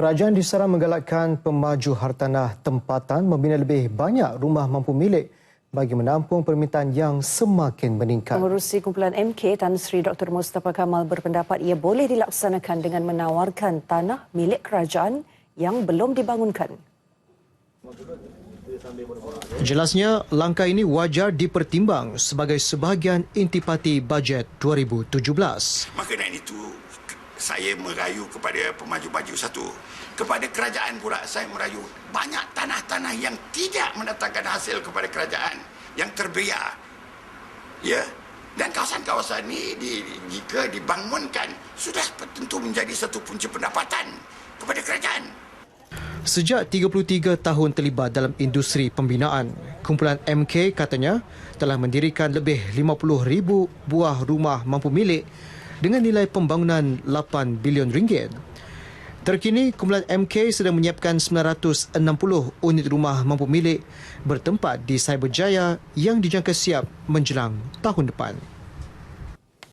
Kerajaan disaran menggalakkan pemaju hartanah tempatan membina lebih banyak rumah mampu milik bagi menampung permintaan yang semakin meningkat. Pengurusi kumpulan MK Tan Sri Dr. Mustafa Kamal berpendapat ia boleh dilaksanakan dengan menawarkan tanah milik kerajaan yang belum dibangunkan. Jelasnya, langkah ini wajar dipertimbang sebagai sebahagian intipati bajet 2017. Maka dari itu saya merayu kepada pemaju-maju satu. Kepada kerajaan pula saya merayu banyak tanah-tanah yang tidak mendatangkan hasil kepada kerajaan yang terbiar. Ya. Dan kawasan-kawasan ini di, jika dibangunkan sudah tentu menjadi satu punca pendapatan kepada kerajaan. Sejak 33 tahun terlibat dalam industri pembinaan, kumpulan MK katanya telah mendirikan lebih 50,000 buah rumah mampu milik dengan nilai pembangunan 8 bilion ringgit. Terkini, kumpulan MK sedang menyiapkan 960 unit rumah mampu milik bertempat di Cyberjaya yang dijangka siap menjelang tahun depan.